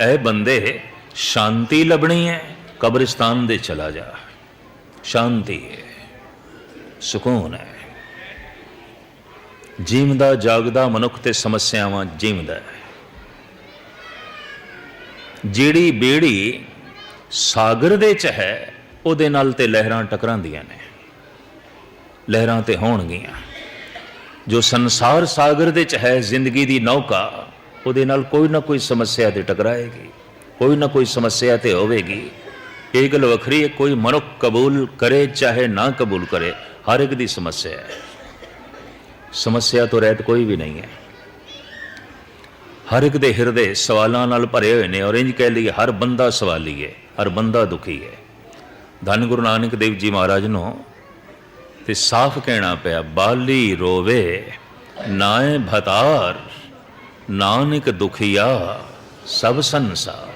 ਐ ਬੰਦੇ ਸ਼ਾਂਤੀ ਲੱਭਣੀ ਹੈ ਕਬਰਿਸਤਾਨ ਦੇ ਚਲਾ ਜਾ। ਸ਼ਾਂਤੀ ਹੈ ਸਕੂਨ ਹੈ ਜੀਵਦਾ ਜਾਗਦਾ ਮਨੁੱਖ ਤੇ ਸਮੱਸਿਆਵਾਂ ਜੀਵਦਾ ਹੈ ਜਿਹੜੀ ਬੇੜੀ ਸਾਗਰ ਦੇ ਚ ਹੈ, ਉਹਦੇ ਨਾਲ ਤੇ ਲਹਿਰਾਂ ਟਕਰਾਉਂਦੀਆਂ ਨੇ। ਲਹਿਰਾਂ ਤੇ ਹੋਣਗੀਆਂ। ਜੋ ਸੰਸਾਰ ਸਾਗਰ ਦੇ ਚ ਹੈ, ਜ਼ਿੰਦਗੀ ਦੀ ਨੌਕਾ ਉਹਦੇ ਨਾਲ ਕੋਈ ਨਾ ਕੋਈ ਸਮੱਸਿਆ ਤੇ ਟਕਰਾਏਗੀ, ਕੋਈ ਨਾ ਕੋਈ ਸਮੱਸਿਆ ਤੇ ਹੋਵੇਗੀ। ਇਹ ਗੱਲ ਵੱਖਰੀ ਹੈ, ਕੋਈ ਮਨੁੱਖ ਕਬੂਲ ਕਰੇ, ਚਾਹੇ ਨਾ ਕਬੂਲ ਕਰੇ, ਹਰ ਇੱਕ ਦੀ ਸਮੱਸਿਆ ਹੈ। ਸਮੱਸਿਆ ਤੋਂ ਰਹਿਤ ਕੋਈ ਵੀ ਨਹੀਂ ਹੈ। ਹਰ ਇੱਕ ਦੇ ਹਿਰਦੇ ਸਵਾਲਾਂ ਨਾਲ ਭਰੇ ਹੋਏ ਨੇ ਔਰ ਇੰਜ ਕਹਿ ਲਈਏ, ਹਰ ਬੰਦਾ ਸਵਾਲੀ ਹੈ, ਹਰ ਬੰਦਾ ਦੁਖੀ ਹੈ। ਧੰਨ ਗੁਰੂ ਨਾਨਕ ਦੇਵ ਜੀ ਮਹਾਰਾਜ ਨੂੰ ਤੇ ਸਾਫ਼ ਕਹਿਣਾ ਪਿਆ, ਬਾਲੀ ਰੋਵੇ ਨਾਏ ਭਤਾਰ। ਨਾਨਕ ਦੁਖੀਆ ਸਭ ਸੰਸਾਰ।